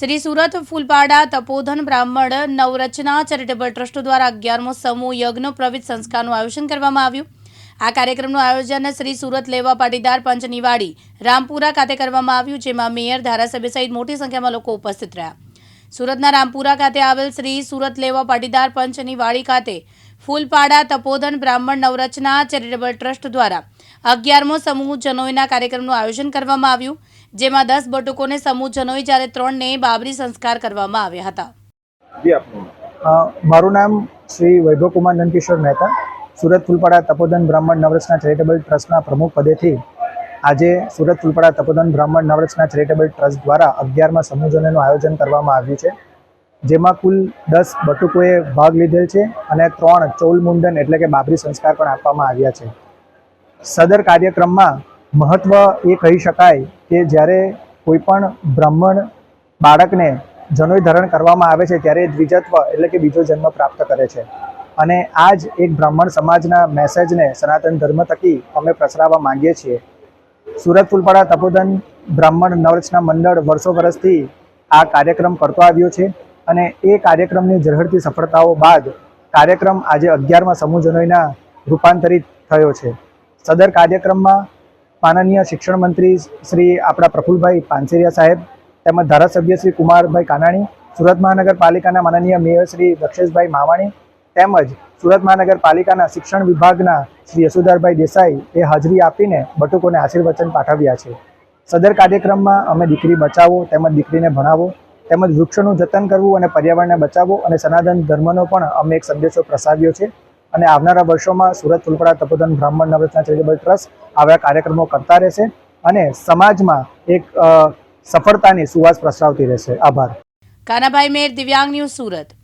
શ્રી સુરત, ફૂલપાડા, તપોધન, બ્રાહ્મણ નવરચના charitable trust દ્વારા અગિયારમો સમૂહ યજ્ઞ પ્રવિત સંસ્કારનું આયોજન કરવામાં આવ્યું. આ કાર્યક્રમનું આયોજન શ્રી સુરત લેવા પાટીદાર પંચની વાડી રામપુરા ખાતે કરવામાં આવ્યું, જેમાં મેયર, ધારાસભ્ય સહિત મોટી સંખ્યામાં લોકો ઉપસ્થિત રહ્યા. સુરતના રામપુરા ખાતે આવેલ શ્રી સુરત લેવા પાટીદાર પંચની વાડી ખાતે ફૂલપાડા તપોધન બ્રાહ્મણ નવરચના ચેરિટેબલ ટ્રસ્ટ દ્વારા અગિયારમો સમૂહ જનોઈના કાર્યક્રમનું આયોજન કરવામાં આવ્યું જેમાં દસ બટુકોને સમૂહ જનોઈ જ્યારે ત્રણને બાબરી સંસ્કાર કરવામાં આવ્યા હતા. જી આપનું અ, મારું નામ શ્રી વૈભવકુમાર નંદકિશોર મહેતા. સુરત ફૂલપાડા તપોધન બ્રાહ્મણ નવરચના ચેરિટેબલ ટ્રસ્ટના પ્રમુખ પદેથી આજે સુરત ફૂલપાડા તપોધન બ્રાહ્મણ નવરચના ચેરિટેબલ ટ્રસ્ટ દ્વારા અગિયારમાં સમૂહજનોનું આયોજન કરવામાં આવ્યું છે. જેમાં કુલ દસ બટુકોએ ભાગ લીધેલ છે અને ત્રણ ચૌલ મુંડન એટલે કે બાબરી સંસ્કાર પણ આપવામાં આવ્યા છે. સદર કાર્યક્રમમાં મહત્ત્વ એ કહી શકાય કે જ્યારે કોઈપણ બ્રાહ્મણ બાળકને જનોઈ ધરણ કરવામાં આવે છે ત્યારે દ્વિજત્વ એટલે કે બીજો જન્મ પ્રાપ્ત કરે છે. અને આ જ એક બ્રાહ્મણ સમાજના મેસેજને સનાતન ધર્મ થકી અમે પ્રસરાવવા માંગીએ છીએ. સુરત ફૂલપાડા તપોધન બ્રાહ્મણ નવરચના મંડળ વર્ષો વર્ષથી આ કાર્યક્રમ કરતો આવ્યો છે. અને એ કાર્યક્રમની ઝળહળતી સફળતાઓ બાદ કાર્યક્રમ આજે અગિયારમાં સમૂહ જનોઈના રૂપાંતરિત થયો છે. સદર કાર્યક્રમમાં માનનીય શિક્ષણ મંત્રી શ્રી આપણા પ્રફુલભાઈ પાનસેરિયા સાહેબ, તેમજ ધારાસભ્ય શ્રી કુમારભાઈ કાનાણી, સુરત મહાનગરપાલિકાના માનનીય મેયર શ્રી દક્ષેશભાઈ માવાણી, તેમજ સુરત મહાનગરપાલિકાના શિક્ષણ વિભાગના શ્રી યશોધરભાઈ દેસાઈ એ હાજરી આપીને બટુકોને આશીર્વચન પાઠવ્યા છે. સદર કાર્યક્રમમાં અમે દીકરી બચાવો, તેમજ દીકરીને ભણાવો તેમજ વૃક્ષોનું જતન કરવું અને પર્યાવરણને બચાવવો અને સનાતન ધર્મનો પણ અમે એક સંદેશો પ્રસાવ્યો છે. અને આવનારા વર્ષોમાં સુરત ફૂલપડા તપોધન બ્રાહ્મણ, નવરત્ના ચેરિટેબલ ટ્રસ્ટ આવા કાર્યક્રમો કરતા રહેશે અને સમાજમાં એક સફળતાની સુવાસ પ્રસરાવતી રહેશે. આભાર. કાનાભાઈ મેર, દિવ્યાંગ ન્યૂઝ સુરત.